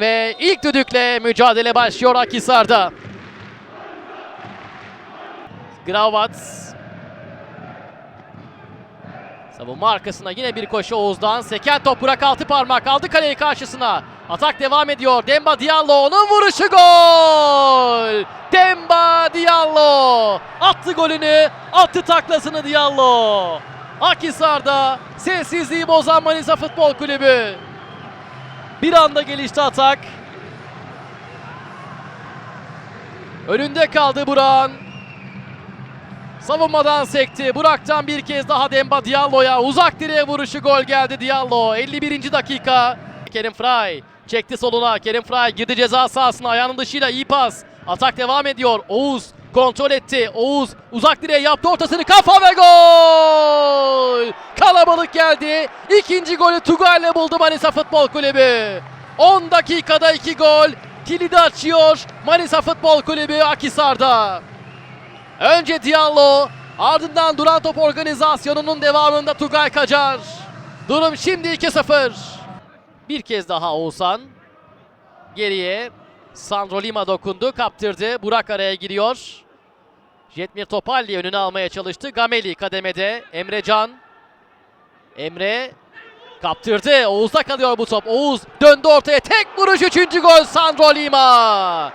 Ve ilk düdükle mücadele başlıyor Akhisar'da. Gravat. Savunma arkasına yine bir koşu Oğuz'dan. Seken top Burak altı parmak aldı kaleyi karşısına. Atak devam ediyor. Demba Diallo onun vuruşu gol. Demba Diallo attı golünü, attı taklasını Diallo. Akhisar'da sessizliği bozan Manisa Futbol Kulübü. Bir anda gelişti atak. Önünde kaldı Burak'ın. Savunmadan sekti. Burak'tan bir kez daha Demba Diallo'ya. Uzak direğe vuruşu gol geldi Diallo. 51. dakika. Kerim Fry çekti soluna. Kerim Fry girdi ceza sahasına. Ayağının dışıyla iyi pas. Atak devam ediyor. Oğuz kontrol etti. Oğuz uzak direğe yaptı ortasını. Kafa ve gol! Geldi. İkinci golü Tugay'la buldu Manisa Futbol Kulübü. 10 dakikada 2 gol. Kilidi açıyor Manisa Futbol Kulübü Akhisar'da. Önce Diallo, ardından duran top organizasyonunun devamında Tugay Kacar. Durum şimdi 2-0. Bir kez daha Oğuzhan. Geriye Sandro Lima dokundu, kaptırdı. Burak araya giriyor. Jetmir Topalli önüne almaya çalıştı. Gameli kademede. Emrecan. Emre kaptırdı. Oğuz'da kalıyor bu top. Oğuz döndü ortaya. Tek vuruş. Üçüncü gol Sandro Lima.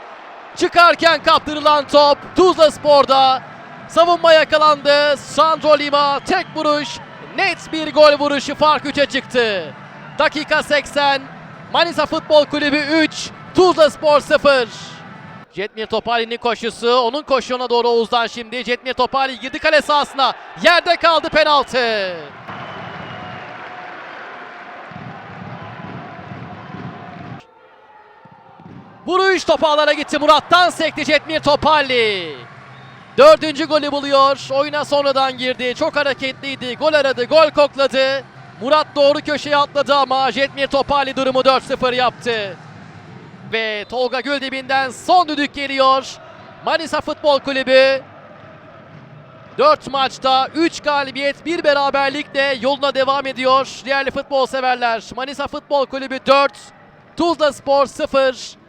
Çıkarken kaptırılan top Tuzla Spor'da savunma yakalandı. Sandro Lima tek vuruş. Net bir gol vuruşu fark 3'e çıktı. Dakika 80. Manisa Futbol Kulübü 3. Tuzla Spor 0. Jetmir Topali'nin koşusu. Onun koşuğuna doğru Oğuz'dan şimdi. Jetmir Topali girdi kale sahasına. Yerde kaldı penaltı. Vuruş topu alana gitti. Murat'tan sekti Jetmir Topalli. Dördüncü golü buluyor. Oyuna sonradan girdi. Çok hareketliydi. Gol aradı. Gol kokladı. Murat doğru köşeye atladı ama Jetmir Topalli durumu 4-0 yaptı. Ve Tolga Güldibi'nden son düdük geliyor. Manisa Futbol Kulübü 4 maçta 3 galibiyet, 1 beraberlikle yoluna devam ediyor. Değerli futbol severler. Manisa Futbol Kulübü 4, Tuzla Spor 0.